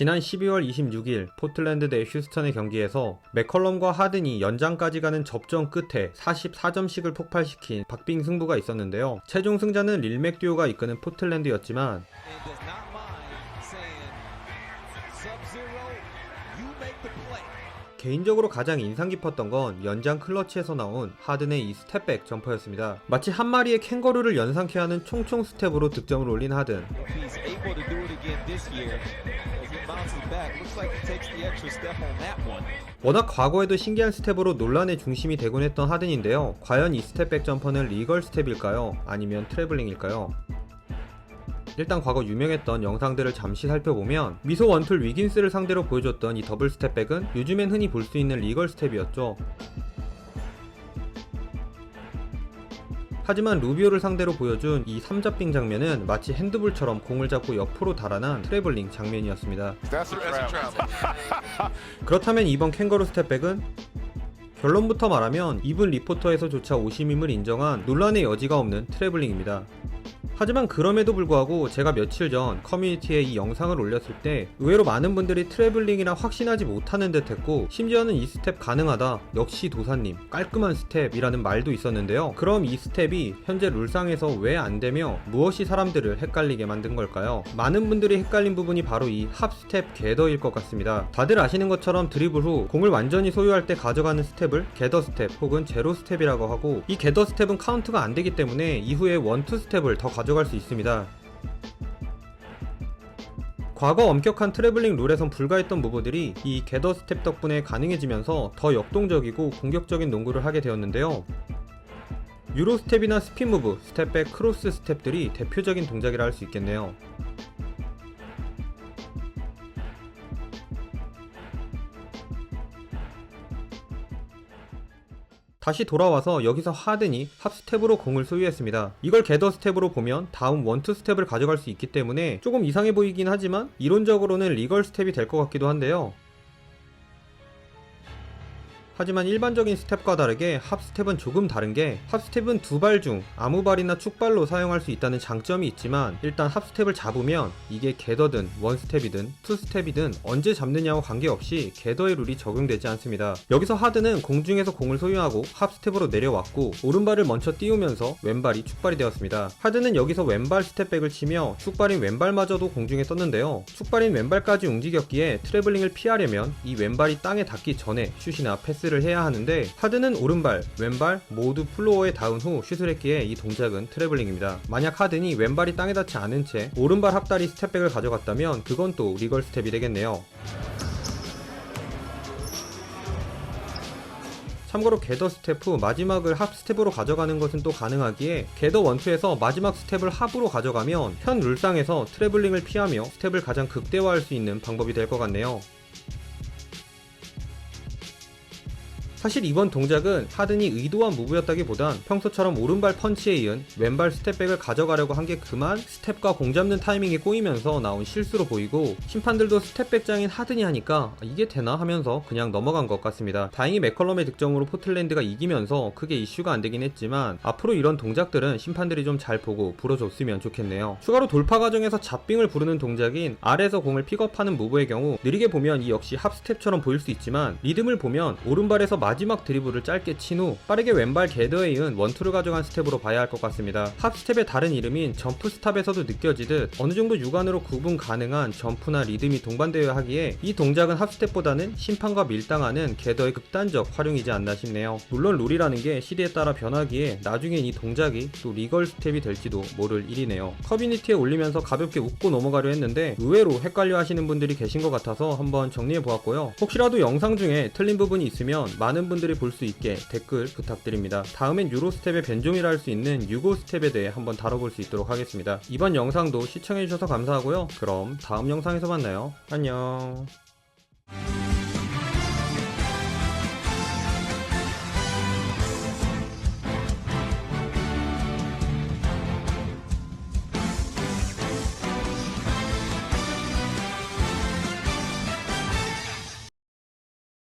지난 12월 26일 포틀랜드 대 휴스턴의 경기에서 맥컬럼과 하든이 연장까지 가는 접전 끝에 44점씩을 폭발시킨 박빙 승부가 있었는데요. 최종 승자는 릴맥 듀오가 이끄는 포틀랜드였지만 개인적으로 가장 인상 깊었던 건 연장 클러치에서 나온 하든의 이 스텝백 점퍼였습니다. 마치 한 마리의 캥거루를 연상케 하는 총총 스텝으로 득점을 올린 하든. 워낙 과거에도 신기한 스텝으로 논란의 중심이 되곤 했던 하든인데요. 과연 이 스텝백 점퍼는 리걸 스텝일까요? 아니면 트래블링일까요? 일단 과거 유명했던 영상들을 잠시 살펴보면 미소 원툴 위긴스를 상대로 보여줬던 이 더블 스텝백은 요즘엔 흔히 볼 수 있는 리걸 스텝이었죠. 하지만 루비오를 상대로 보여준 이 3잡빙 장면은 마치 핸드볼처럼 공을 잡고 옆으로 달아난 트래블링 장면이었습니다. 그렇다면 이번 캥거루 스텝백은 결론부터 말하면 이분 리포터에서조차 오심임을 인정한 논란의 여지가 없는 트래블링입니다. 하지만 그럼에도 불구하고 제가 며칠 전 커뮤니티에 이 영상을 올렸을 때 의외로 많은 분들이 트래블링이라 확신하지 못하는 듯 했고 심지어는 이 스텝 가능하다 역시 도사님 깔끔한 스텝이라는 말도 있었는데요 그럼 이 스텝이 현재 룰상에서 왜 안 되며 무엇이 사람들을 헷갈리게 만든 걸까요? 많은 분들이 헷갈린 부분이 바로 이 합 스텝 게더일 것 같습니다 다들 아시는 것처럼 드리블 후 공을 완전히 소유할 때 가져가는 스텝을 게더 스텝 혹은 제로 스텝이라고 하고 이 게더 스텝은 카운트가 안 되기 때문에 이후에 원투 스텝을 더 가져갈 수 있습니다. 과거 엄격한 트래블링 룰에선 불가했던 무브들이 이 게더 스텝 덕분에 가능해지면서 더 역동적이고 공격적인 농구를 하게 되었는데요. 유로 스텝이나 스핀 무브, 스텝백, 크로스 스텝들이 대표적인 동작이라 할 수 있겠네요. 다시 돌아와서 여기서 하든이 합 스텝으로 공을 소유했습니다. 이걸 게더 스텝으로 보면 다음 원투 스텝을 가져갈 수 있기 때문에 조금 이상해 보이긴 하지만 이론적으로는 리걸 스텝이 될 것 같기도 한데요. 하지만 일반적인 스텝과 다르게 합 스텝은 조금 다른 게 합 스텝은 두 발 중 아무 발이나 축발로 사용할 수 있다는 장점이 있지만 일단 합 스텝을 잡으면 이게 게더든 원 스텝이든 투 스텝이든 언제 잡느냐와 관계없이 게더의 룰이 적용되지 않습니다. 여기서 하드는 공중에서 공을 소유하고 합 스텝으로 내려왔고 오른발을 먼저 띄우면서 왼발이 축발이 되었습니다. 하드는 여기서 왼발 스텝백을 치며 축발인 왼발마저도 공중에 떴는데요. 축발인 왼발까지 움직였기에 트래블링을 피하려면 이 왼발이 땅에 닿기 전에 슛이나 패스 를 해야 하는데 하드는 오른발, 왼발 모두 플로어에 닿은 후 슛을 했기에 이 동작은 트래블링입니다. 만약 하든이 왼발이 땅에 닿지 않은 채 오른발 합다리 스텝백을 가져갔다면 그건 또 리걸 스텝이 되겠네요. 참고로 게더 스텝 후 마지막을 합 스텝으로 가져가는 것은 또 가능하기에 게더 원투에서 마지막 스텝을 합으로 가져가면 현 룰상에서 트래블링을 피하며 스텝을 가장 극대화할 수 있는 방법이 될 것 같네요. 사실 이번 동작은 하든이 의도한 무브였다기보단 평소처럼 오른발 펀치에 이은 왼발 스텝백을 가져가려고 한 게 그만 스텝과 공 잡는 타이밍이 꼬이면서 나온 실수로 보이고 심판들도 스텝백 장인 하든이 하니까 아, 이게 되나 하면서 그냥 넘어간 것 같습니다. 다행히 맥컬럼의 득점으로 포틀랜드가 이기면서 크게 이슈가 안 되긴 했지만 앞으로 이런 동작들은 심판들이 좀 잘 보고 불어줬으면 좋겠네요. 추가로 돌파 과정에서 잡빙을 부르는 동작인 아래에서 공을 픽업하는 무브의 경우 느리게 보면 이 역시 합스텝처럼 보일 수 있지만 리듬을 보면 오른발에서 마 지막 드리블을 짧게 친 후 빠르게 왼발 게더에 이은 원투를 가져간 스텝으로 봐야 할 것 같습니다. 합스텝의 다른 이름인 점프 스탑에서도 느껴지듯 어느 정도 육안으로 구분 가능한 점프나 리듬이 동반되어야 하기에 이 동작은 합스텝보다는 심판과 밀당하는 게더의 극단적 활용이지 않나 싶네요. 물론 룰이라는 게 시대에 따라 변하기에 나중엔 이 동작이 또 리걸 스텝이 될지도 모를 일이네요. 커뮤니티에 올리면서 가볍게 웃고 넘어가려 했는데 의외로 헷갈려 하시는 분들이 계신 것 같아서 한번 정리해 보았고요. 혹시라도 영상 중에 틀린 부분이 있으면 많은 분들이 볼 수 있게 댓글 부탁드립니다. 다음엔 유로 스텝의 변종이라 할 수 있는 유고 스텝에 대해 한번 다뤄볼 수 있도록 하겠습니다. 이번 영상도 시청해주셔서 감사하고요. 그럼 다음 영상에서 만나요. 안녕.